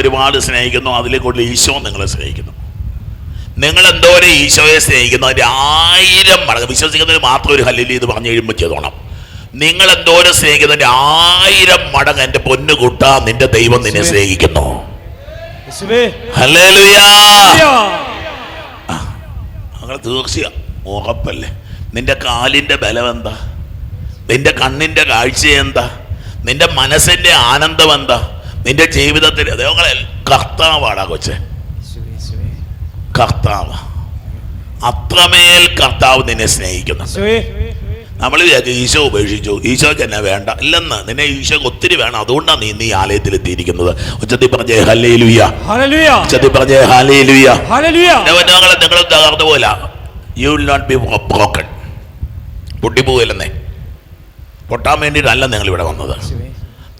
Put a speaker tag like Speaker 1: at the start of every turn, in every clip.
Speaker 1: ഒരുപാട് സ്നേഹിക്കുന്നു. അതിലെ കൂടുതൽ ഈശോ നിങ്ങളെ സ്നേഹിക്കുന്നു. നിങ്ങൾ എന്തോരം ഈശോയെ സ്നേഹിക്കുന്നു. അതിന്റെ ആയിരം മടങ്ങ്. വിശ്വസിക്കുന്നതിന് മാത്രം ഒരു ഹല്ലിൽ ഇത് പറഞ്ഞു കഴിയുമ്പോൾ ചെയ്തോണം നിങ്ങൾ എന്തോരം സ്നേഹിക്കുന്നതിന്റെ ആയിരം മടങ്ങ് എന്റെ പൊന്നു കൂട്ട നിന്റെ ദൈവം നിന്നെ സ്നേഹിക്കുന്നു. അങ്ങനെ തീർച്ചയാ ഉറപ്പല്ലേ? നിന്റെ കാലിന്റെ ബലം എന്താ നിന്റെ കണ്ണിന്റെ കാഴ്ച എന്താ നിന്റെ മനസ്സിന്റെ ആനന്ദം എന്താ നിന്റെ ജീവിതത്തിൽ ദൈവങ്ങളെ കർത്താവാണ് കൊച്ചെ. കർത്താവ്. അത്രമേൽ കർത്താവ് നിന്നെ സ്നേഹിക്കുന്നു. നമ്മൾ വിചാരിക്കും ഈശോ ഉപേക്ഷിച്ചു. ഈശോയ്ക്ക് എന്നെ വേണ്ട. ഇല്ലെന്ന് നിന്നെ ഈശോക്ക് ഒത്തിരി വേണം. അതുകൊണ്ടാണ് നീ നീ ആലയത്തിൽ എത്തിയിരിക്കുന്നത്. ഉച്ചത്തിൽ പറഞ്ഞേ ഹലേ
Speaker 2: ഹല്ലേലൂയ.
Speaker 1: ഉച്ചത്തിൽ പറഞ്ഞേ ഹലേ
Speaker 2: ഹല്ലേലൂയ.
Speaker 1: ഞങ്ങളെ നിങ്ങൾ തകർന്നു പോല you will not be broken പൊട്ടിപ്പോകില്ലെന്നേ പൊട്ടാൻ വേണ്ടിയിട്ടല്ല നിങ്ങൾ ഇവിടെ വന്നത്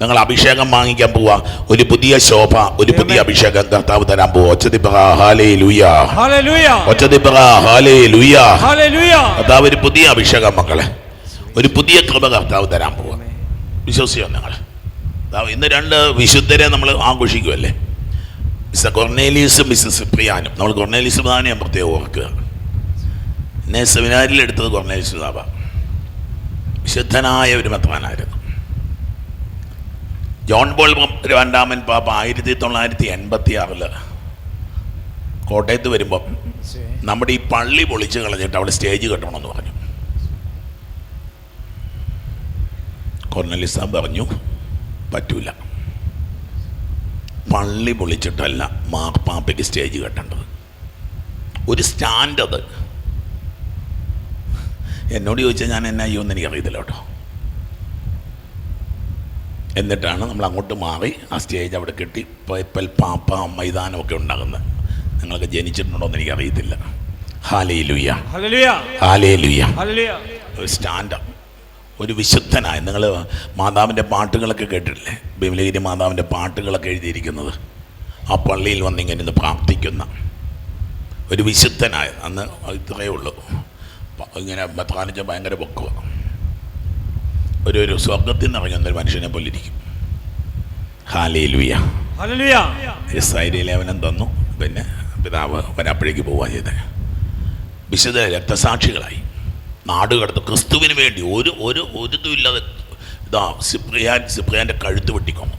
Speaker 1: നിങ്ങൾ അഭിഷേകം വാങ്ങിക്കാൻ പോവാ. ഒരു പുതിയ ശോഭ ഒരു പുതിയ അഭിഷേകം കർത്താവ് തരാൻ പോവാ. കർത്താവ് ഒരു പുതിയ അഭിഷേകം മക്കളെ. ഒരു പുതിയ കൃപ കർത്താവ് തരാൻ പോവാ. വിശ്വസിയോ നിങ്ങൾ? ഇന്ന് രണ്ട് വിശുദ്ധരെ നമ്മൾ ആഘോഷിക്കുമല്ലേ മിസ്റ്റർ കൊർണേലീസും മിസ്റ്റർ സിപ്രിയാനും. നമ്മൾ കൊർണേലീസ് പ്രധാനം ഞാൻ പ്രത്യേകം ഓർക്കുക എന്നെ സെമിനാരിൽ എടുത്തത് കൊർണേലീസ് വിശുദ്ധനായ ഒരു മെത്രാനായിരുന്നു. ജോൺ ബോൾ രണ്ടാമൻ പാപ്പ ആയിരത്തി തൊള്ളായിരത്തി എൺപത്തി ആറിൽ കോട്ടയത്ത് വരുമ്പം നമ്മുടെ ഈ പള്ളി പൊളിച്ച് കളഞ്ഞിട്ട് അവിടെ സ്റ്റേജ് കെട്ടണമെന്ന് പറഞ്ഞു. കൊർണലിസ പറഞ്ഞു പറ്റൂല. പള്ളി പൊളിച്ചിട്ടല്ല മാർപ്പാപ്പയ്ക്ക് സ്റ്റേജ് കെട്ടേണ്ടത്. ഒരു സ്റ്റാൻഡ് അത് എന്നോട് ചോദിച്ചാൽ ഞാൻ എന്നാ ചെയ്യുമെന്ന് എനിക്കറിയത്തില്ല കേട്ടോ. എന്നിട്ടാണ് നമ്മൾ അങ്ങോട്ട് മാറി ആ സ്റ്റേജ് അവിടെ കെട്ടി പേപ്പൽ പാപ്പ മൈതാനമൊക്കെ ഉണ്ടാകുന്നത്. നിങ്ങൾക്ക് ജനിച്ചിട്ടുണ്ടോ എന്ന് എനിക്കറിയത്തില്ല സ്റ്റാൻഡ് ഒരു വിശുദ്ധനായ നിങ്ങൾ മാതാവിന്റെ പാട്ടുകളൊക്കെ കേട്ടിട്ടില്ലേ? ബിമലഗിരി മാതാവിന്റെ പാട്ടുകളൊക്കെ എഴുതിയിരിക്കുന്നത്. ആ പള്ളിയിൽ വന്നിങ്ങനെ ഇന്ന് പ്രാർത്ഥിക്കുന്ന ഒരു വിശുദ്ധനായ അന്ന് ഇത്രയേ ഉള്ളൂ. ഇങ്ങനെ മെത്രാനിച്ച ഭയങ്കര പൊക്കുക ഒരു ഒരു സ്വർഗത്തിൽ നിന്ന് ഇറങ്ങുന്ന ഒരു മനുഷ്യനെ പോലെ ഇരിക്കും. ഹാലേ
Speaker 2: ഹല്ലേലൂയ.
Speaker 1: ഇസ്രായേലി ലേവനം തന്നു. പിന്നെ പിതാവ് വരാപ്പഴേക്ക് പോവുക ചെയ്തത് വിശുദ്ധ രക്തസാക്ഷികളായി. നാട് കടത്ത് ക്രിസ്തുവിന് വേണ്ടി ഒരു ഒരു ഒരു ഇതുമില്ലാതെ ഇതാ സിപ്രിയാൻ സിപ്രിയാന്റെ കഴുത്ത് വെട്ടിക്കൊന്നു.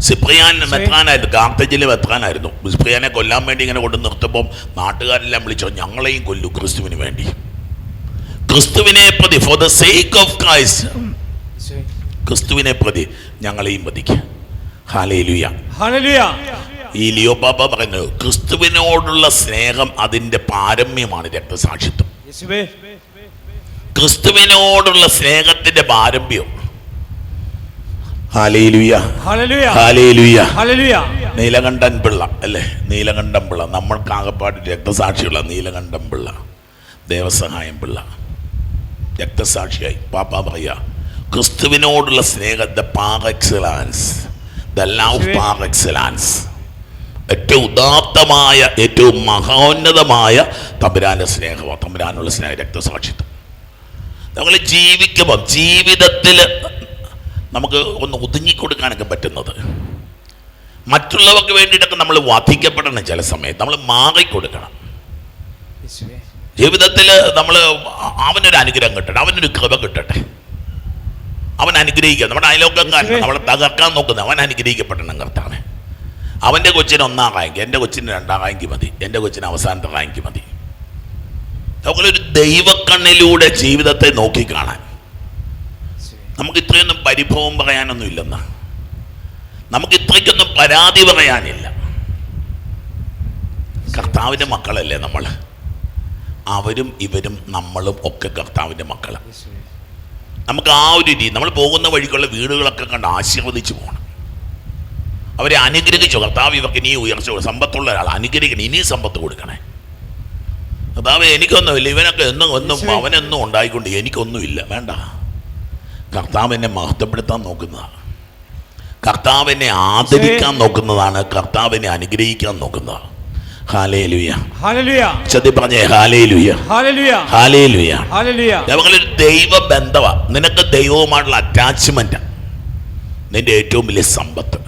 Speaker 1: സിപ്രിയാൻ മെത്രാനായിരുന്നു. കാർത്തജിലെ മെത്രാനായിരുന്നു. സിപ്രിയാനെ കൊല്ലാൻ വേണ്ടി ഇങ്ങനെ കൊണ്ട് നിർത്തുമ്പോൾ നാട്ടുകാരെല്ലാം വിളിച്ചോ. ഞങ്ങളെയും കൊല്ലു ക്രിസ്തുവിന് വേണ്ടി. ക്രിസ്തുവിനെ പ്രതി for the sake of Christ. ക്രിസ്തുവിനെ പ്രതി ഞങ്ങളെയും
Speaker 2: ഹല്ലേലൂയ.
Speaker 1: ഈ ലിയോ പാപ്പ പറഞ്ഞു ക്രിസ്തുവിനോടുള്ള സ്നേഹം അതിന്റെ പാരമ്യമാണ് രക്തസാക്ഷിത്വം. ക്രിസ്തുവിനോടുള്ള സ്നേഹത്തിന്റെ പാരമ്യം. നീലകണ്ഠൻ പിള്ള അല്ലേ? നീലകണ്ഠൻ പിള്ള. നമ്മൾക്ക് ആകപ്പാട് രക്തസാക്ഷിയുള്ള നീലകണ്ഠൻ പിള്ള. ദേവസഹായം പിള്ള. രക്തസാക്ഷിയായി. പാപ്പ പറയാ ക്രിസ്തുവിനോടുള്ള സ്നേഹത്തെ the par excellence the love par excellence ഏറ്റവും ഉദാത്തമായ ഏറ്റവും മഹോന്നതമായ തമ്പുരാന്റെ സ്നേഹമാണ്. തമ്പുരാനുള്ള സ്നേഹം രക്തസാക്ഷിത്വം. നമ്മൾ ജീവിക്കുമ്പോൾ ജീവിതത്തിൽ നമുക്ക് ഒന്ന് ഒതുങ്ങിക്കൊടുക്കാനൊക്കെ പറ്റുന്നത്. മറ്റുള്ളവർക്ക് വേണ്ടിയിട്ടൊക്കെ നമ്മൾ വധിക്കപ്പെടണം ചില സമയത്ത്. നമ്മൾ മാറിക്കൊടുക്കണം. ജീവിതത്തിൽ നമ്മൾ അവനൊരു അനുഗ്രഹം കിട്ടട്ടെ അവനൊരു കൃപ കിട്ടട്ടെ. അവൻ അനുഗ്രഹിക്കുക. നമ്മുടെ അയലോക്കക്കാരൻ നമ്മളെ തകർക്കാൻ നോക്കുന്നത് അവൻ അനുഗ്രഹിക്കപ്പെടണം കർത്താവ്. അവന്റെ കൊച്ചിന് ഒന്നാം റാങ്ക് എന്റെ കൊച്ചിന് രണ്ടാം റാങ്ക് മതി എന്റെ കൊച്ചിന് അവസാനത്തെ റാങ്ക് മതി. നമുക്കൊരു ദൈവക്കണ്ണിലൂടെ ജീവിതത്തെ നോക്കി
Speaker 2: കാണാൻ
Speaker 1: നമുക്ക് ഇത്രയൊന്നും പരിഭവം പറയാനൊന്നും ഇല്ലെന്ന. നമുക്ക് ഇത്രയ്ക്കൊന്നും പരാതി പറയാനില്ല. കർത്താവിന്റെ മക്കളല്ലേ നമ്മൾ? അവരും ഇവരും നമ്മളും ഒക്കെ കർത്താവിന്റെ മക്കളാണ്. നമുക്ക് ആ ഒരു രീതി നമ്മൾ പോകുന്ന വഴിക്കുള്ള വീടുകളൊക്കെ കണ്ട് ആശീർവദിച്ചു പോകണം. അവരെ അനുഗ്രഹിച്ചു കർത്താവ് ഇവർക്ക് ഇനി ഉയർച്ച. സമ്പത്തുള്ള ഒരാൾ അനുഗ്രഹിക്കണം ഇനിയും സമ്പത്ത് കൊടുക്കണേ. കർത്താവ് എനിക്കൊന്നുമില്ല ഇവനൊക്കെ എന്നും ഒന്നും അവനൊന്നും ഉണ്ടായിക്കൊണ്ട് എനിക്കൊന്നുമില്ല വേണ്ട. കർത്താവ് എന്നെ മഹത്വപ്പെടുത്താൻ നോക്കുന്നതാണ് കർത്താവിനെ ആദരിക്കാൻ നോക്കുന്നതാണ് കർത്താവിനെ അനുഗ്രഹിക്കാൻ നോക്കുന്നതാണ് ഞങ്ങളൊരു ദൈവ നിനക്ക് ദൈവവുമായിട്ടുള്ള അറ്റാച്ച്മെന്റ് നിന്റെ ഏറ്റവും വലിയ സമ്പത്ത്.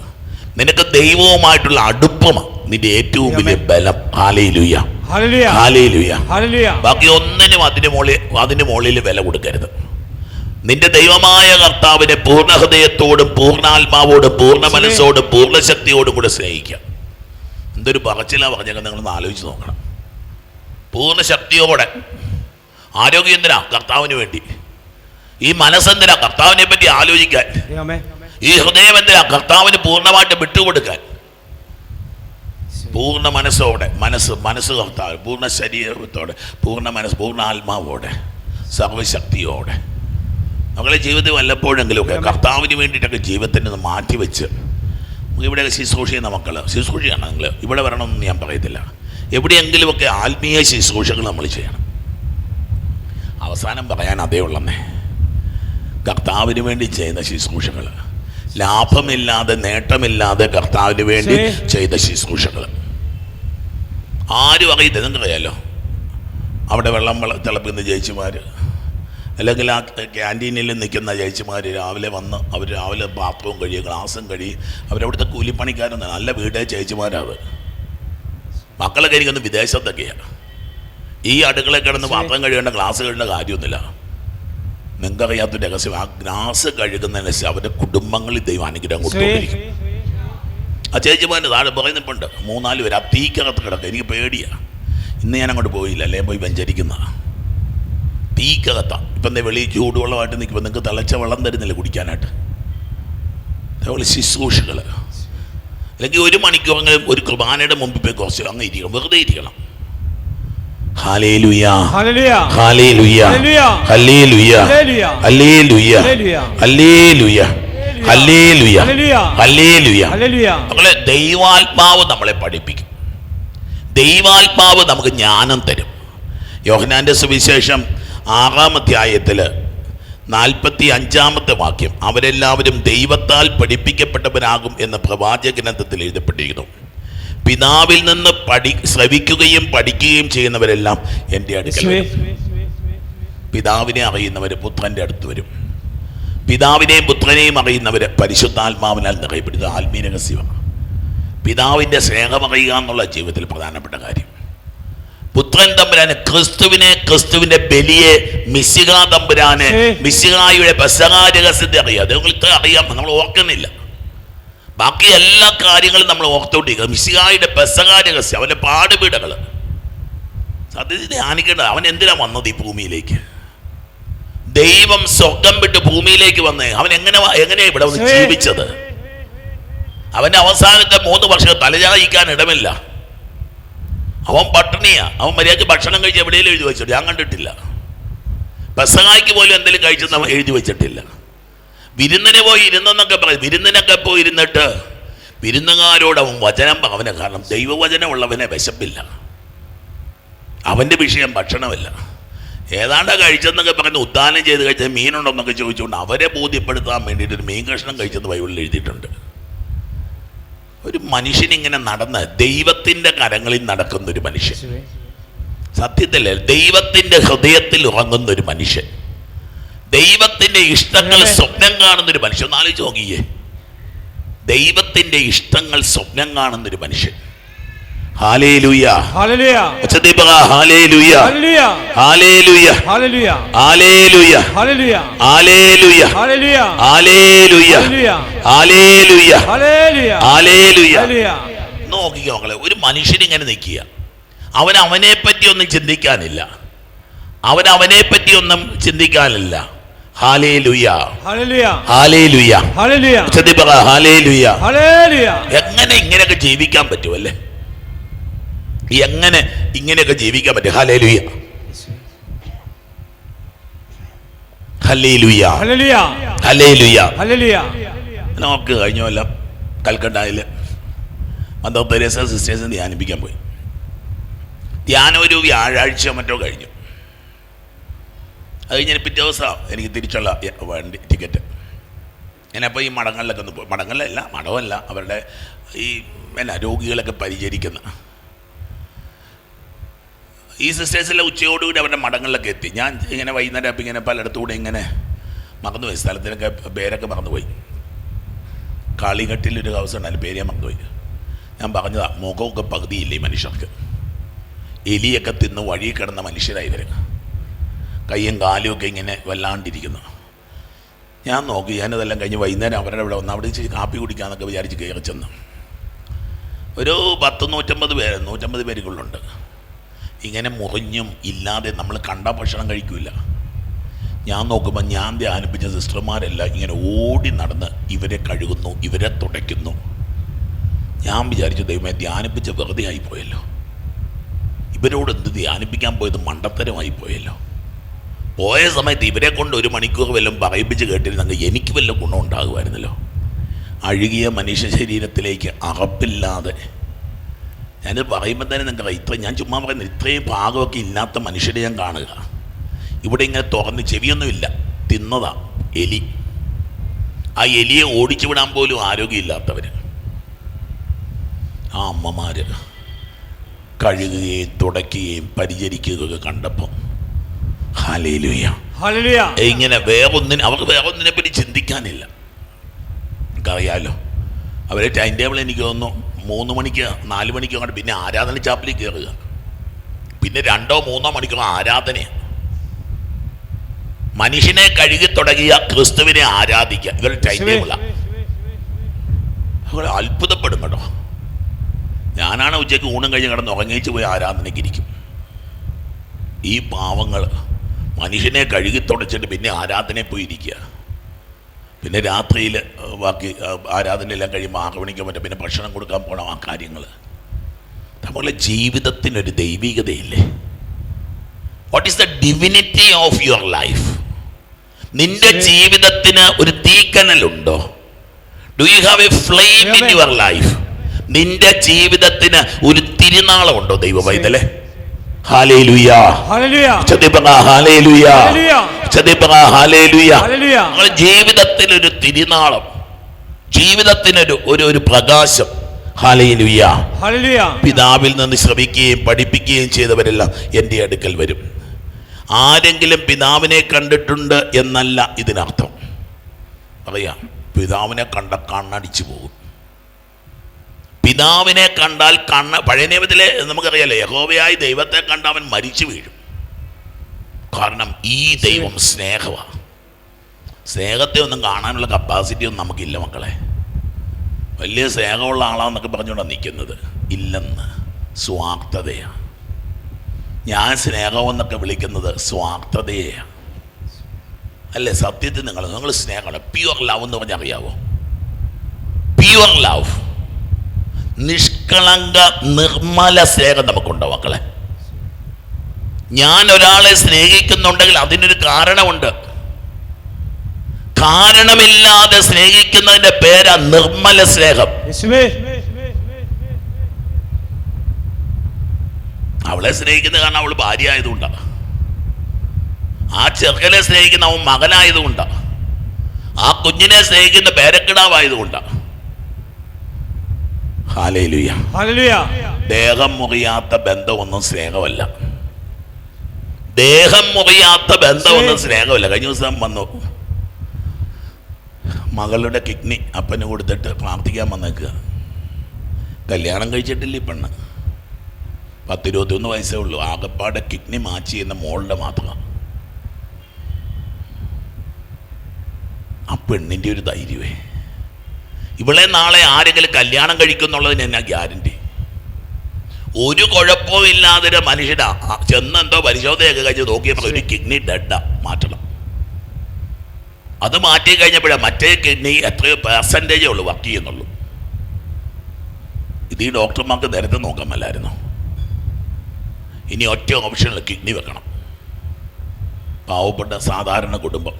Speaker 1: നിനക്ക് ദൈവവുമായിട്ടുള്ള അടുപ്പമാണ് നിന്റെ ഏറ്റവും വലിയ ബലം. ഹാലയിലുയ
Speaker 2: ഹല്ലേലൂയ
Speaker 1: ഹാലയിലുയ ബാക്കി ഒന്നിനും അതിന് മുകളിൽ അതിന് മുകളിൽ വില കൊടുക്കരുത്. നിന്റെ ദൈവമായ കർത്താവിനെ പൂർണ ഹൃദയത്തോടും പൂർണാത്മാവോടും പൂർണ മനസ്സോടും പൂർണ ശക്തിയോടും കൂടെ സ്നേഹിക്കാം എന്തൊരു പറച്ചിലാണ് പറഞ്ഞേക്കാൻ നിങ്ങളൊന്ന് ആലോചിച്ച് നോക്കണം. പൂർണ ശക്തിയോടെ ആരോഗ്യം എന്തിനാ? കർത്താവിന് വേണ്ടി. ഈ മനസ്സെന്തിനാ കർത്താവിനെ പറ്റി ആലോചിക്കാൻ. ഈ ഹൃദയം എന്തിനാ? കർത്താവിന് പൂർണമായിട്ട് വിട്ടുകൊടുക്കാൻ. പൂർണ മനസ്സോടെ മനസ്സ് മനസ്സ് കർത്താവ് പൂർണ ശരീരത്തോടെ പൂർണ മനസ്സ് പൂർണ ആത്മാവോടെ സർവശക്തിയോടെ നമ്മളെ ജീവിതത്തിൽ വല്ലപ്പോഴെങ്കിലുമൊക്കെ കർത്താവിന് വേണ്ടിയിട്ടൊക്കെ ജീവിതത്തിന് മാറ്റിവെച്ച് ഇവിടെ ശുശ്രൂഷ ചെയ്യുന്ന മക്കൾ ശുശ്രൂഷയാണ് നിങ്ങൾ ഇവിടെ വരണമെന്ന് ഞാൻ പറയത്തില്ല. എവിടെയെങ്കിലുമൊക്കെ ആത്മീയ ശുശ്രൂഷകൾ നമ്മൾ ചെയ്യണം. അവസാനം പറയാൻ അതേ ഉള്ളന്നേ. കർത്താവിന് വേണ്ടി ചെയ്യുന്ന ശുശ്രൂഷകൾ. ലാഭമില്ലാതെ നേട്ടമില്ലാതെ കർത്താവിന് വേണ്ടി. ചെയ്ത ശുശ്രൂഷകൾ. ആരും അറിയില്ല നിങ്ങൾക്കറിയാലോ? അവിടെ വെള്ളം തിളപ്പിക്കുന്ന ചേച്ചിമാർ അല്ലെങ്കിൽ ആ ക്യാന്റീനിൽ നിൽക്കുന്ന ചേച്ചിമാർ രാവിലെ വന്ന് അവർ രാവിലെ ബാത്റൂം കഴിയും ഗ്ലാസും കഴിയും. അവരവിടുത്തെ കൂലിപ്പണിക്കാരൊന്നും നല്ല വീട്ടിലെ ചേച്ചിമാരാണ്. മക്കളെ കഴിക്കുന്നത് വിദേശത്തൊക്കെയാണ് ഈ അടുക്കളയിൽ കിടന്ന് പാത്രം കഴിയേണ്ട ഗ്ലാസ് കഴിയേണ്ട കാര്യമൊന്നുമില്ല. നിങ്ങൾക്കറിയാത്ത രഹസ്യം. ആ ഗ്ലാസ് കഴുകുന്നതിന് അവരുടെ കുടുംബങ്ങളിൽ ദൈവം അനുഗ്രഹം കൊടുത്തുകൊണ്ടിരിക്കും. ആ ചേച്ചിമാരുടെ താഴെ പറയുന്നിപ്പുണ്ട് മൂന്നാൽ പേര് ആ തീക്കകത്ത് കിടക്കുക. എനിക്ക് പേടിയാണ് ഇന്ന് ഞാൻ അങ്ങോട്ട് പോയില്ല അല്ലേ? പോയി വെഞ്ചരിക്കുന്ന. ഭീകരത ഇപ്പം എന്താ വെളിയിൽ ചൂടുവെള്ളമായിട്ട് നിൽക്കുമ്പോൾ നിങ്ങൾക്ക് തിളച്ച വെള്ളം തരുന്നില്ല കുടിക്കാനായിട്ട്. അതേപോലെ ശുശ്രൂഷകൾ അല്ലെങ്കിൽ ഒരു മണിക്കൂറെങ്കിലും ഒരു കുർബാനയുടെ മുമ്പിൽ പോയി കുറച്ച് അങ്ങ് ഇരിക്കണം. വെറുതെ ഇരിക്കണം. നമ്മളെ ദൈവാത്മാവ് നമ്മളെ പഠിപ്പിക്കും. ദൈവാത്മാവ് നമുക്ക് ജ്ഞാനം തരും. യോഹനാന്റെ സുവിശേഷം ആറാം അധ്യായത്തിൽ നാൽപ്പത്തി അഞ്ചാമത്തെ വാക്യം അവരെല്ലാവരും ദൈവത്താൽ പഠിപ്പിക്കപ്പെട്ടവരാകും എന്ന പ്രവാചകഗ്രന്ഥത്തിൽ എഴുതപ്പെട്ടിരിക്കുന്നു. പിതാവിൽ നിന്ന് പഠി ശ്രവിക്കുകയും പഠിക്കുകയും ചെയ്യുന്നവരെല്ലാം എന്റെ അടുക്കൽ. പിതാവിനെ അറിയുന്നവർ പുത്രന്റെ അടുത്ത് വരും. പിതാവിനെയും പുത്രനെയും അറിയുന്നവർ പരിശുദ്ധാത്മാവിനാൽ നിറയപ്പെടുന്നത് ആത്മീയ രഹസ്യമാണ്. പിതാവിന്റെ സ്നേഹം അറിയുക എന്നുള്ള ജീവിതത്തിൽ പ്രധാനപ്പെട്ട കാര്യം. പുത്രൻ തമ്പുരാന് ക്രിസ്തുവിനെ ക്രിസ്തുവിന്റെ ബലിയെ മിശിക തമ്പുരാന്. മിശികായുടെ ബസകാരഹസ്യത്തെ അറിയാം. നിങ്ങൾക്ക് അറിയാം നമ്മൾ ഓർക്കുന്നില്ല. ബാക്കി എല്ലാ കാര്യങ്ങളും നമ്മൾ ഓർത്തോണ്ടിരിക്കുക മിശികായുടെ ബസകാരഹസ്യം അവന്റെ പാടുപീടകൾ സത്യത്തിൽ ധ്യാനിക്കേണ്ടത് അവൻ എന്തിനാ വന്നത് ഈ ഭൂമിയിലേക്ക്? ദൈവം സ്വർഗം വിട്ട് ഭൂമിയിലേക്ക് വന്ന്. അവൻ എങ്ങനെ എങ്ങനെയാ ഇവിടെ വന്ന് ജീവിച്ചത്? അവന്റെ അവസാനത്തെ മൂന്ന് വർഷം തലചായിക്കാൻ ഇടമില്ല. അവൻ പട്ടിണിയാ. അവൻ മര്യാദയ്ക്ക് ഭക്ഷണം കഴിച്ച് എവിടെയെങ്കിലും എഴുതി വെച്ചിട്ട്. ഞാൻ കണ്ടിട്ടില്ല. പെസകായ്ക്ക് പോലും എന്തെങ്കിലും കഴിച്ചെന്ന് അവൻ എഴുതി വെച്ചിട്ടില്ല. വിരുന്നിന് പോയി ഇരുന്നെന്നൊക്കെ പറയും. വിരുന്നിനൊക്കെ പോയി ഇരുന്നിട്ട് വിരുന്നുകാരോട് അവൻ വചനം അവനെ കാരണം ദൈവവചനമുള്ളവനെ വിശപ്പില്ല. അവന്റെ വിഷയം ഭക്ഷണമല്ല. ഏതാണ്ടാ കഴിച്ചെന്നൊക്കെ പറഞ്ഞ് ഉദ്ധാനം ചെയ്ത് കഴിച്ച മീനുണ്ടോന്നൊക്കെ ചോദിച്ചുകൊണ്ട് അവരെ ബോധ്യപ്പെടുത്താൻ വേണ്ടിയിട്ട് ഒരു മീൻ കഷ്ണം കഴിച്ചെന്ന് ബൈബിളിൽ എഴുതിയിട്ടുണ്ട്. ഒരു മനുഷ്യൻ ഇങ്ങനെ നടന്ന് ദൈവത്തിന്റെ കരങ്ങളിൽ നടക്കുന്ന ഒരു മനുഷ്യൻ.
Speaker 2: സത്യത്തിൽ
Speaker 1: ദൈവത്തിന്റെ ദൈവത്തിന്റെ ഹൃദയത്തിൽ ഉറങ്ങുന്ന ഒരു മനുഷ്യൻ. ദൈവത്തിന്റെ ഇഷ്ടങ്ങൾ സ്വപ്നം കാണുന്ന ഒരു മനുഷ്യൻ. ഒന്ന് ആലോചിച്ച് നോക്കിയേ. ദൈവത്തിന്റെ ഇഷ്ടങ്ങൾ സ്വപ്നം കാണുന്ന ഒരു മനുഷ്യൻ. നോക്കിക്കോ മക്കളെ ഒരു മനുഷ്യൻ ഇങ്ങനെ നിൽക്കുക അവൻ അവനെ പറ്റി ഒന്നും ചിന്തിക്കാനില്ല അവൻ അവനെ പറ്റി ഒന്നും ചിന്തിക്കാനില്ല എങ്ങനെ ഇങ്ങനെയൊക്കെ ജീവിക്കാൻ പറ്റുമല്ലേ എങ്ങനെ ഇങ്ങനെയൊക്കെ ജീവിക്കാൻ പറ്റും? ഹലേ ലുയ നമുക്ക് കഴിഞ്ഞ കൊല്ലം കൽക്കട്ടയിൽ മദർ തെരേസ സിസ്റ്റേഴ്സിന് ധ്യാനിപ്പിക്കാൻ പോയി. ധ്യാനം ഒരു വ്യാഴാഴ്ച മറ്റോ കഴിഞ്ഞു. അത് കഴിഞ്ഞ് പിറ്റേ ദിവസം എനിക്ക് തിരിച്ചുള്ള വണ്ടി ടിക്കറ്റ് ഞാനപ്പോൾ ഈ മടങ്ങളിലൊക്കെ ഒന്ന് പോയി. മടങ്ങളിലല്ല മടമല്ല അവരുടെ ഈ എന്നാ രോഗികളൊക്കെ പരിചരിക്കുന്ന ഈ സിസ്റ്റേഴ്സിലെ ഉച്ചയോടുകൂടി അവരുടെ മടങ്ങളിലൊക്കെ എത്തി. ഞാൻ ഇങ്ങനെ വൈകുന്നേരം അപ്പം ഇങ്ങനെ പലയിടത്തുകൂടെ ഇങ്ങനെ മറന്നുപോയി. സ്ഥലത്തിനൊക്കെ പേരൊക്കെ മറന്നുപോയി. കാളിഘട്ടിലൊരു ഹൗസ് ഉണ്ടായാലും പേര് ഞാൻ മറന്നുപോയി. ഞാൻ പറഞ്ഞതാ മുഖമൊക്കെ പകുതിയില്ലേ ഈ മനുഷ്യർക്ക്. എലിയൊക്കെ തിന്ന് വഴി കിടന്ന മനുഷ്യരായി വരും. കയ്യും കാലും ഒക്കെ ഇങ്ങനെ വല്ലാണ്ടിരിക്കുന്നു. ഞാൻ നോക്കി ഞാനതെല്ലാം കഴിഞ്ഞ് വൈകുന്നേരം അവരുടെ ഇവിടെ വന്ന് അവിടെ ചെയ്ത് കാപ്പി കുടിക്കാമെന്നൊക്കെ വിചാരിച്ച് കയറി ചെന്ന്. ഒരു പത്ത് നൂറ്റമ്പത് പേര് നൂറ്റമ്പത് പേരുകളുണ്ട്. ഇങ്ങനെ മുറിഞ്ഞും ഇല്ലാതെ നമ്മൾ കണ്ട ഭക്ഷണം കഴിക്കില്ല ഞാൻ നോക്കുമ്പോൾ ഞാൻ ധ്യാനിപ്പിച്ച സിസ്റ്റർമാരെല്ലാം ഇങ്ങനെ ഓടി നടന്ന് ഇവരെ കഴുകുന്നു ഇവരെ തുടയ്ക്കുന്നു. ഞാൻ വിചാരിച്ചു ദൈവമേ ധ്യാനിപ്പിച്ച വെറുതെ ആയിപ്പോയല്ലോ. ഇവരോട് എന്ത് ധ്യാനിപ്പിക്കാൻ പോയത്? മണ്ടത്തരമായി പോയല്ലോ. പോയ സമയത്ത് ഇവരെ കൊണ്ട് ഒരു മണിക്കൂർ വല്ലതും പറയിപ്പിച്ച് കേട്ടിരുന്നെങ്കിൽ എനിക്ക് വല്ല ഗുണം ഉണ്ടാകുമായിരുന്നല്ലോ. അഴുകിയ മനുഷ്യ ശരീരത്തിലേക്ക് അറപ്പില്ലാതെ ഞാനിത് പറയുമ്പോൾ തന്നെ നിങ്ങൾക്ക് ഇത്ര ഞാൻ ചുമ്മാ പറയുന്നത് ഇത്രയും ഭാഗമൊക്കെ ഇല്ലാത്ത മനുഷ്യരെ ഞാൻ കാണുക. ഇവിടെ ഇങ്ങനെ തുറന്ന് ചെവിയൊന്നുമില്ല. തിന്നതാ എലി. ആ എലിയെ ഓടിച്ചു വിടാൻ പോലും ആരോഗ്യമില്ലാത്തവർ ആ അമ്മമാർ കഴുകുകയും തുടയ്ക്കുകയും പരിചരിക്കുകയൊക്കെ കണ്ടപ്പോൾ ഹാലേലുയ്യ
Speaker 2: ഹല്ലേലൂയ.
Speaker 1: ഇങ്ങനെ വേറൊന്നിനെ അവർക്ക് വേറൊന്നിനെ പറ്റി ചിന്തിക്കാനില്ല. നമുക്കറിയാലോ അവരെ ടൈം ടേബിൾ എനിക്ക് തോന്നുന്നു മൂന്ന് മണിക്ക് നാല് മണിക്ക് അങ്ങോട്ട് പിന്നെ ആരാധന ചാപ്പലിൽ കയറുക. പിന്നെ രണ്ടോ മൂന്നോ മണിക്കുള്ള ആരാധന. മനുഷ്യനെ കഴുകി തുടങ്ങിയ ക്രിസ്തുവിനെ ആരാധിക്കുക. ഇവരുടെ ടൈം ടേബിളാണ് അത്ഭുതപ്പെടും കേട്ടോ. ഞാനാണ് ഉച്ചയ്ക്ക് ഊണും കഴിഞ്ഞ് കിടന്ന് ഉറങ്ങിച്ച് പോയി ആരാധനയ്ക്ക് ഇരിക്കും. ഈ പാവങ്ങൾ മനുഷ്യനെ കഴുകി തുടച്ചിട്ട് പിന്നെ ആരാധനയിൽ പോയി ഇരിക്കുക. പിന്നെ രാത്രിയിൽ ബാക്കി ആരാധനയെല്ലാം കഴിയുമ്പോൾ ആറ് മണിക്ക് പറ്റും പിന്നെ ഭക്ഷണം കൊടുക്കാൻ പോകണം ആ കാര്യങ്ങൾ. നമ്മളെ ജീവിതത്തിനൊരു ദൈവികതയില്ലേ? What is the divinity of your life നിന്റെ ജീവിതത്തിന് ഒരു തീക്കനലുണ്ടോ? Do you have a flame in your life നിന്റെ ജീവിതത്തിന് ഒരു തിരുനാളമുണ്ടോ ദൈവ പൈതലെ ഹാലേലുയാ ഒരു തിരുനാളം ജീവിതത്തിനൊരു ഒരു ഒരു പ്രകാശം പിതാവിൽ നിന്ന് ശ്രമിക്കുകയും പഠിപ്പിക്കുകയും ചെയ്തവരെല്ലാം എന്റെ അടുക്കൽ വരും. ആരെങ്കിലും പിതാവിനെ കണ്ടിട്ടുണ്ട് എന്നല്ല ഇതിനർത്ഥം. അറിയാം പിതാവിനെ കണ്ട കണ്ണടിച്ചു പോകും. പിതാവിനെ കണ്ടാൽ കണ്ണ പഴയ നിയമത്തിലെ നമുക്കറിയാലോ യഹോവയായി ദൈവത്തെ കണ്ട അവൻ മരിച്ചു വീഴും. കാരണം ഈ ദൈവം സ്നേഹമാണ് സ്നേഹത്തെ ഒന്നും കാണാനുള്ള കപ്പാസിറ്റി ഒന്നും നമുക്കില്ല മക്കളെ. വലിയ സ്നേഹമുള്ള ആളാന്നൊക്കെ പറഞ്ഞുകൊണ്ടാണ് നിൽക്കുന്നത് ഇല്ലെന്ന്. സ്വാർത്ഥതയാണ് ഞാൻ സ്നേഹമെന്നൊക്കെ വിളിക്കുന്നത് സ്വാർത്ഥതയാണ് അല്ലേ? സത്യത്തിൽ നിങ്ങൾ നിങ്ങൾ സ്നേഹമാണ്. പ്യുവർ ലവ് എന്ന് പറഞ്ഞാൽ അറിയാവോ? പ്യുവർ ലവ് നിഷ്കളങ്ക നിർമ്മല സ്നേഹം നമുക്കുണ്ടോ മക്കളെ? ഞാൻ ഒരാളെ സ്നേഹിക്കുന്നുണ്ടെങ്കിൽ അതിനൊരു കാരണമുണ്ട്. കാരണമില്ലാതെ സ്നേഹിക്കുന്നതിന്റെ പേരാ നിർമ്മല സ്നേഹം. അവളെ സ്നേഹിക്കുന്നത് കാരണം അവൾ ഭാര്യ ആയതുകൊണ്ടാണ് ആ ചെറുക്കനെ സ്നേഹിക്കുന്ന അവൻ മകനായതുകൊണ്ടാണ് ആ കുഞ്ഞിനെ സ്നേഹിക്കുന്ന പേരക്കിടാവായതുകൊണ്ടാണ് ദേഹം മുറിയാത്ത ബന്ധമൊന്നും സ്നേഹമല്ല. ദേഹം മുറിയാത്ത ബന്ധമൊന്നും സ്നേഹമല്ല. കഴിഞ്ഞ ദിവസം വന്നു. മകളുടെ കിഡ്നി അപ്പന് കൊടുത്തിട്ട് പ്രാർത്ഥിക്കാൻ വന്നേക്കുക കല്യാണം കഴിച്ചിട്ടില്ല ഈ പെണ്ണ്? പത്തിരുപത്തിയൊന്ന് വയസ്സേ ഉള്ളൂ. ആകപ്പാടെ കിഡ്നി മാച്ച് ചെയ്യുന്ന മോളുടെ മാത്രം ആ പെണ്ണിന്റെ ഒരു ധൈര്യമേ. ഇവളെ നാളെ ആരെങ്കിലും കല്യാണം കഴിക്കുന്നുള്ളതിന് എന്നാ ഗ്യാരണ്ടി? ഒരു കുഴപ്പവും ഇല്ലാതൊരു മനുഷ്യനാ ചെന്നെന്തോ ചെന്ന് പരിശോധനയൊക്കെ കഴിച്ച് നോക്കിയപ്പോൾ ഒരു കിഡ്നി ഡെഡാ മാറ്റണം. അത് മാറ്റി കഴിഞ്ഞപ്പോഴാണ് മറ്റേ കിഡ്നി എത്രയോ പെർസെന്റേജേ ഉള്ളൂ വർക്ക് ചെയ്യുന്നുള്ളൂ. ഇത് ഈ ഡോക്ടർമാർക്ക് നേരത്തെ നോക്കാൻ മല്ലായിരുന്നു ഇനി ഒറ്റ ഓപ്ഷനിൽ കിഡ്നി വെക്കണം. പാവപ്പെട്ട സാധാരണ കുടുംബം.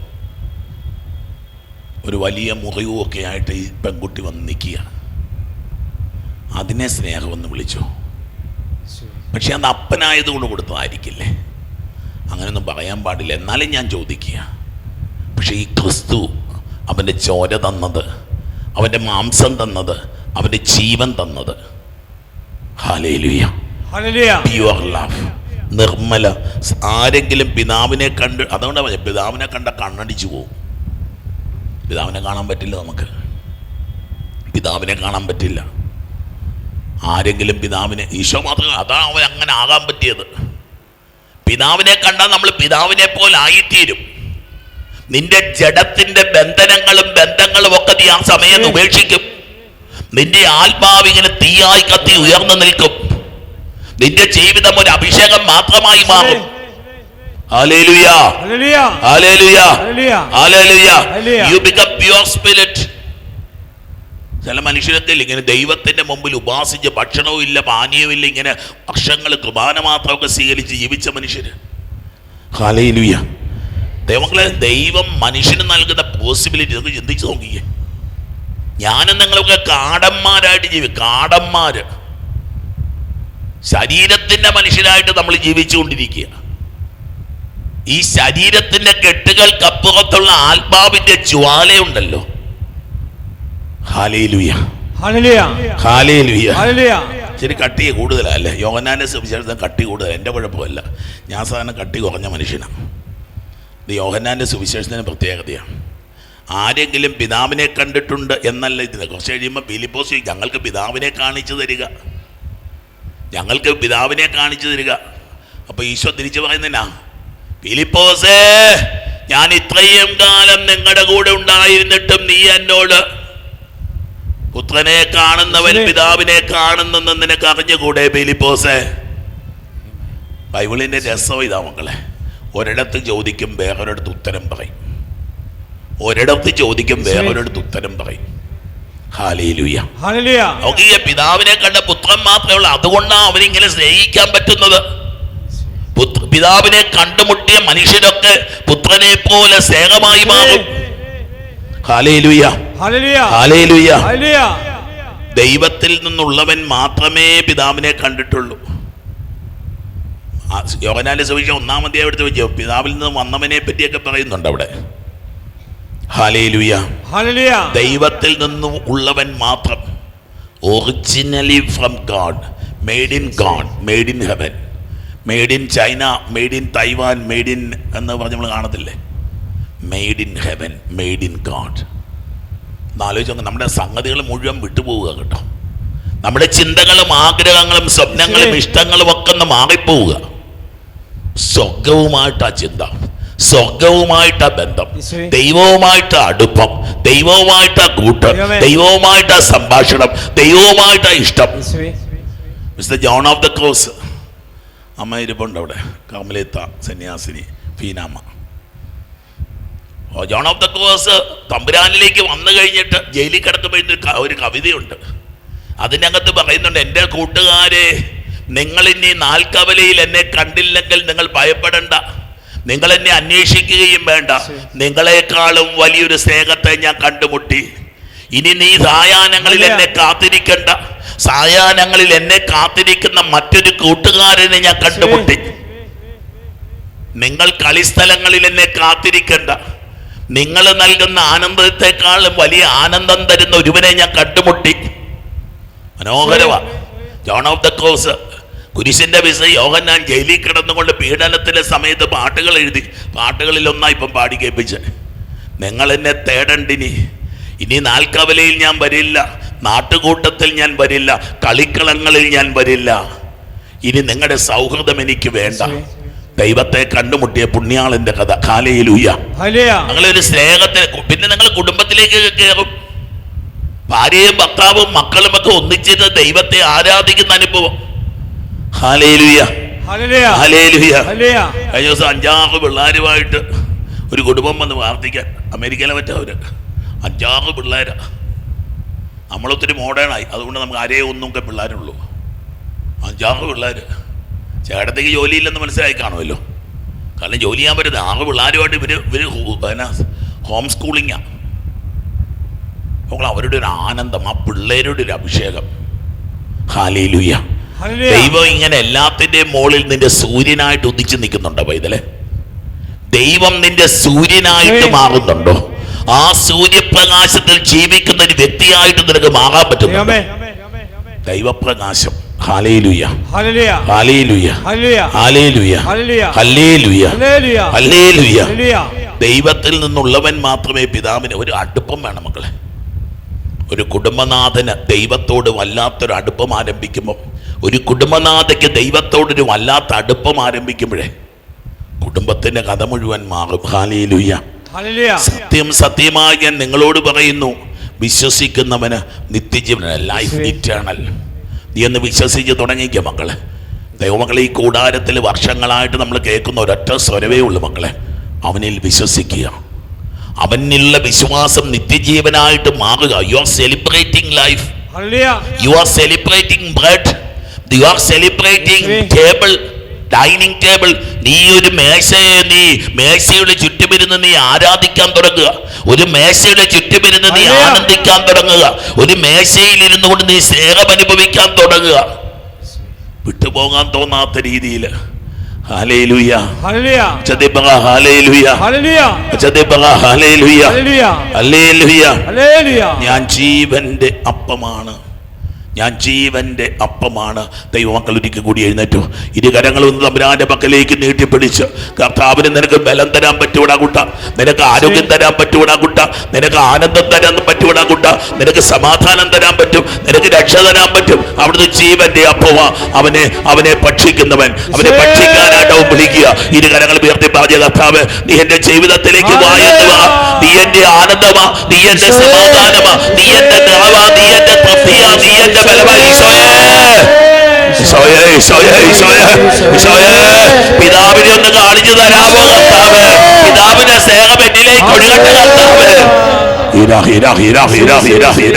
Speaker 1: ഒരു വലിയ മുറിവും ഒക്കെ ആയിട്ട് ഈ പെൺകുട്ടി വന്ന് നിൽക്കുക. അതിനെ സ്നേഹമെന്ന് വിളിച്ചു? പക്ഷെ അത് അപ്പനായതുകൊണ്ട് കൊടുത്തതായിരിക്കില്ലേ? അങ്ങനെയൊന്നും പറയാൻ പാടില്ല. എന്നാലും ഞാൻ ചോദിക്കുക. പക്ഷേ ഈ ക്രിസ്തു അവന്റെ ചോര തന്നത് അവന്റെ മാംസം തന്നത് അവന്റെ ജീവൻ തന്നത്. നിർമ്മല. ആരെങ്കിലും പിതാവിനെ കണ്ട് അതുകൊണ്ടാണ് പിതാവിനെ കണ്ട കണ്ണടിച്ചു പോകും പിതാവിനെ കാണാൻ പറ്റില്ല നമുക്ക്. പിതാവിനെ കാണാൻ പറ്റില്ല. ആരെങ്കിലും പിതാവിനെ ഈശോ മാത്രം അതാണ് അവൻ അങ്ങനെ ആകാൻ പറ്റിയത്. പിതാവിനെ കണ്ടാൽ നമ്മൾ പിതാവിനെ പോലെ ആയിത്തീരും. നിന്റെ ജഡത്തിന്റെ ബന്ധനങ്ങളും ബന്ധങ്ങളും ഒക്കെ നീ ആ സമയത്ത് ഉപേക്ഷിക്കും. നിന്റെ ആത്മാവിങ്ങനെ തീയായി കത്തി ഉയർന്നു നിൽക്കും. നിന്റെ ജീവിതം ഒരു അഭിഷേകം മാത്രമായി മാറും. You സ്പിരിറ്റ് ചില മനുഷ്യരൊക്കെ ഇങ്ങനെ ദൈവത്തിന്റെ മുമ്പിൽ ഉപാസിച്ച് ഭക്ഷണവും ഇല്ല പാനീയവും ഇല്ല ഇങ്ങനെ ഭക്ഷണങ്ങൾ കുർബാന മാത്രമൊക്കെ സ്വീകരിച്ച് ജീവിച്ച മനുഷ്യര്. ഹല്ലേലൂയ ദൈവങ്ങളെ ദൈവം മനുഷ്യന് നൽകുന്ന പോസിബിലിറ്റി നമുക്ക് ചിന്തിച്ച് നോക്കിയേ ഞാനും നിങ്ങളൊക്കെ കാടന്മാരായിട്ട് ജീവി കാടന്മാര്. ശരീരത്തിന്റെ മനുഷ്യരായിട്ട് നമ്മൾ ജീവിച്ചുകൊണ്ടിരിക്കുക ഈ ശരീരത്തിന്റെ കെട്ടുകൾക്കപ്പുറത്തുള്ള ആത്മാവിന്റെ ജ്വാലയുണ്ടല്ലോ. ശരി കട്ടി കൂടുതലല്ലേ? യോഹനാനെ സുവിശേഷം കട്ടി കൂടുതൽ എന്റെ കുഴപ്പമല്ല. ഞാൻ സാധാരണ കട്ടി കുറഞ്ഞ മനുഷ്യനാണ് ഇത് യോഹന്നാന്റെ സുവിശേഷത്തിന് പ്രത്യേകതയാണ് ആരെങ്കിലും പിതാവിനെ കണ്ടിട്ടുണ്ട് എന്നല്ല ഇതിന്. കുറച്ച് കഴിയുമ്പോൾ ഫിലിപ്പോസ് ഞങ്ങൾക്ക് പിതാവിനെ കാണിച്ചു തരിക. ഞങ്ങൾക്ക് പിതാവിനെ കാണിച്ചു തരിക. അപ്പോൾ ഈശോ തിരിച്ചു പറയുന്നതിനാ ഫിലിപ്പോസേ ഞാൻ ഇത്രയും കാലം നിങ്ങളുടെ കൂടെ ഉണ്ടായിരുന്നിട്ടും നീ എന്നോട് പുത്രനെ കാണുന്നവൻ പിതാവിനെ കാണുന്നെന്ന് നിനക്ക് അറിഞ്ഞുകൂടെ ഫിലിപ്പോസേ? ബൈബിളിന്റെ രസം ഇതാ മക്കളെ. ഒരിടത്ത് ചോദിക്കും വേറൊരിടത്ത് ഉത്തരം പറയും. ഒരിടത്ത് ചോദിക്കും വേറൊരിടത്ത് ഉത്തരം പറയും. പിതാവിനെ കണ്ട പുത്രൻ മാത്രമേ ഉള്ളൂ. അതുകൊണ്ടാണ് അവനിങ്ങനെ സ്നേഹിക്കാൻ പറ്റുന്നത്. പിതാവിനെ കണ്ടുമുട്ടിയ മനുഷ്യരൊക്കെ പുത്രനെ പോലെ സ്നേഹമായി മാറും. ദൈവത്തിൽ നിന്നുള്ളവൻ മാത്രമേ പിതാവിനെ കണ്ടിട്ടുള്ളൂ. യോഗനാലി സുവിശേഷം ഒന്നാം അധ്യായം എടുത്ത് വെച്ചോ. പിതാവിൽ നിന്ന് വന്നവനെ പറ്റിയൊക്കെ പറയുന്നുണ്ട് അവിടെ. ദൈവത്തിൽ നിന്നും ഉള്ളവൻ മാത്രം. Originally from God made in God made in heaven made in China made in Taiwan made in എന്ന് പറഞ്ഞ് നമ്മൾ കാണത്തില്ലേ? Made in heaven made in God എന്നാലോചിച്ച് നമ്മുടെ സംഗതികൾ മുഴുവൻ വിട്ടുപോവുക കേട്ടോ. നമ്മുടെ ചിന്തകളും ആഗ്രഹങ്ങളും സ്വപ്നങ്ങളും ഇഷ്ടങ്ങളും ഒക്കെ ഒന്ന് മാറിപ്പോവുക. സ്വർഗവുമായിട്ടാ ചിന്ത. സ്വർഗവുമായിട്ടാ ബന്ധം. ദൈവവുമായിട്ട് അടുപ്പം. ദൈവവുമായിട്ടാ കൂട്ട്. ദൈവവുമായിട്ടാ സംഭാഷണം. ദൈവവുമായിട്ടാ ഇഷ്ടം. Mister John of the cross. അമ്മ ഇരിപ്പുണ്ട് അവിടെ. കമലേത്ത സന്യാസിനി ഫീനാമ്മ. ജോൺ ഓഫ് ദ കോസ് തമ്പുരാനിലേക്ക് വന്നു കഴിഞ്ഞിട്ട് ജയിലിൽ കിടക്കുമ്പോൾ ഒരു കവിതയുണ്ട്. അതിനകത്ത് പറയുന്നുണ്ട് എന്റെ കൂട്ടുകാരെ നിങ്ങൾ ഇനി നാൽക്കവലയിൽ എന്നെ കണ്ടില്ലെങ്കിൽ നിങ്ങൾ ഭയപ്പെടണ്ട. നിങ്ങൾ എന്നെ അന്വേഷിക്കുകയും വേണ്ട. നിങ്ങളെക്കാളും വലിയൊരു സ്നേഹത്തെ ഞാൻ കണ്ടുമുട്ടി. ഇനി നീ സായാഹ്നങ്ങളിൽ എന്നെ കാത്തിരിക്കണ്ട. സായാഹ്നങ്ങളിൽ എന്നെ കാത്തിരിക്കുന്ന മറ്റൊരു കൂട്ടുകാരനെ ഞാൻ കണ്ടുമുട്ടി. നിങ്ങൾ കളിസ്ഥലങ്ങളിൽ എന്നെ കാത്തിരിക്കണ്ട. നിങ്ങൾ നൽകുന്ന ആനന്ദത്തെക്കാളും വലിയ ആനന്ദം തരുന്ന ഒരുവനെ ഞാൻ കണ്ടുമുട്ടി. മനോഹരവാ. ജോൺ ഓഫ് ദ ക്രോസ് കുരിശിന്റെ വിസ യോഹന്നാൻ ജയിലിൽ കിടന്നുകൊണ്ട് പീഡനത്തിലെ സമയത്ത് പാട്ടുകൾ എഴുതി. പാട്ടുകളിൽ ഒന്നായി ഇപ്പം പാടി കേൾപ്പിച്ച്. നിങ്ങൾ എന്നെ തേടണ്ടിനി. ഇനി നാൽക്കവലയിൽ ഞാൻ വരില്ല നാട്ടുകൂട്ടത്തിൽ ഞാൻ വരില്ല കളിക്കളങ്ങളിൽ ഞാൻ വരില്ല. ഇനി നിങ്ങളുടെ സൗഹൃദം എനിക്ക് വേണ്ട. ദൈവത്തെ കണ്ടുമുട്ടിയ പുണ്യാളന്റെ കഥ. കാലയിലൂയ
Speaker 2: ഹല്ലേലൂയ.
Speaker 1: നിങ്ങളൊരു സ്നേഹത്തിന് പിന്നെ നിങ്ങൾ കുടുംബത്തിലേക്ക് കയറും. ഭാര്യയും ഭർത്താവും മക്കളും ഒക്കെ ഒന്നിച്ചിരുന്ന് ദൈവത്തെ ആരാധിക്കുന്ന അനുഭവം. കഴിഞ്ഞ ദിവസം അഞ്ചാറ് പിള്ളേരുമായിട്ട് ഒരു കുടുംബം വന്ന് പ്രാർത്ഥിക്കാൻ. അമേരിക്കയിലെ പറ്റവര് അഞ്ചാറ് പിള്ളേരാ. നമ്മളൊത്തിരി മോഡേണായി. അതുകൊണ്ട് നമുക്ക് അരേ ഒന്നും ഒക്കെ പിള്ളേരുള്ളൂ. അഞ്ചാറ് പിള്ളേർ ചേട്ടത്തേക്ക് ജോലിയില്ലെന്ന് മനസ്സിലായി കാണുമല്ലോ. കാരണം ജോലി ചെയ്യാൻ പറ്റുന്നത് ആറ് പിള്ളേരുമായിട്ട് ഇവർ ഇവർ പിന്നെ ഹോം സ്കൂളിങ്ങാണ് അപ്പോൾ അവരുടെ ഒരു ആനന്ദം ആ പിള്ളേരുടെ ഒരു അഭിഷേകം. ഹാലിലുയ്യ ദൈവം ഇങ്ങനെ എല്ലാത്തിന്റെയും മുകളിൽ നിന്റെ സൂര്യനായിട്ട് ഉദിച്ചു നിൽക്കുന്നുണ്ടോ പൈതലെ? ദൈവം നിന്റെ സൂര്യനായിട്ട്. മാറുന്നുണ്ടോ? ആ സൂര്യപ്രകാശത്തിൽ ജീവിക്കുന്ന ഒരു വ്യക്തിയായിട്ട് നിനക്ക് മാറാൻ
Speaker 2: പറ്റും
Speaker 1: ദൈവപ്രകാശം ദൈവത്തിൽ നിന്നുള്ളവൻ മാത്രമേ പിതാവിന് ഒരു അടുപ്പം വേണം മക്കളെ ഒരു കുടുംബനാഥന് ദൈവത്തോട് വല്ലാത്തൊരു അടുപ്പം ആരംഭിക്കുമ്പോൾ ഒരു കുടുംബനാഥയ്ക്ക് ദൈവത്തോടൊരു വല്ലാത്ത അടുപ്പം ആരംഭിക്കുമ്പോഴേ കുടുംബത്തിന്റെ കഥ മുഴുവൻ മാറും ഹാലേലുയ്യ
Speaker 2: ഹല്ലേലൂയ
Speaker 1: സത്യം സത്യമായി ഞാൻ നിങ്ങളോട് പറയുന്നു. വിശ്വസിക്കുന്നവന് നിത്യജീവന ലൈഫ് ഇറ്റേണൽ നീ എന്ന് വിശ്വസിച്ച് തുടങ്ങിക്കുക മക്കളെ. ദൈവമക്കളെ ഈ കൂടാരത്തിൽ വർഷങ്ങളായിട്ട് നമ്മൾ കേൾക്കുന്ന ഒരൊറ്റ സ്വരവേ ഉള്ളൂ മക്കളെ. അവനിൽ വിശ്വസിക്കുക. അവനിലുള്ള വിശ്വാസം നിത്യജീവനായിട്ട് മാറുക. You are celebrating life you are celebrating bread you are celebrating. Table dining table നീ ഒരു മേശയെ നീ മേശയുടെ ചുറ്റുമിരുന്ന് നീ ആരാധിക്കാൻ തുടങ്ങുക. ഒരു മേശയുടെ ചുറ്റുമിരുന്ന് നീ ആനന്ദിക്കാൻ തുടങ്ങുക. ഒരു മേശയിൽ ഇരുന്നു കൊണ്ട് നീ സ്നേഹം അനുഭവിക്കാൻ തുടങ്ങുക. വിട്ടുപോകാൻ തോന്നാത്ത രീതിയിൽ ഞാൻ ജീവന്റെ അപ്പമാണ്. ഞാൻ ജീവന്റെ അപ്പമാണ്. ദൈവമക്കൾ ഒരിക്കൽ കൂടി എഴുന്നേറ്റു. ഇരു കരങ്ങളും തമ്പുരാന്റെ പക്കലേക്ക് നീട്ടിപ്പിടിച്ച് കർത്താവിന് നിനക്ക് ബലം തരാൻ പറ്റൂടാ കുട്ട. നിനക്ക് ആരോഗ്യം തരാൻ പറ്റൂടാ കുട്ട. നിനക്ക് ആനന്ദം തരാൻ പറ്റൂടാ കുട്ട. നിനക്ക് സമാധാനം തരാൻ പറ്റും. നിനക്ക് രക്ഷ തരാൻ പറ്റും. അവിടുന്ന് ജീവന്റെ അപ്പമാ അവനെ അവനെ ഭക്ഷിക്കുന്നവൻ. അവനെ ഭക്ഷിക്കാനായിട്ടും വിളിക്കുക. ഇരു കരങ്ങൾ ഉയർത്തി പറഞ്ഞ കർത്താവ് നീ എന്റെ ജീവിതത്തിലേക്ക് വായെന്നുവാ നീ എന്റെ ആനന്ദമാ. നീ എന്റെ സമാധാനമാ. നീ എന്റെ നീ എന്റെ തൃപ്തിയാ നീ എന്റെ ബലമാ ഈശോയേ ഈശോയേ ഈശോയേ ഈശോയേ ഈശോയേ പിതാവിനെ ഒന്ന് കാണിച്ചു തരാമോ കർത്താവ് പിതാവിനെ സ്നേഹം എന്നിലേക്ക് ഒഴുകട്ടെ കർത്താവ് ഹീരാ ഹീരാ ഹീരാ ഹീരാ ഹീരാ ഹീര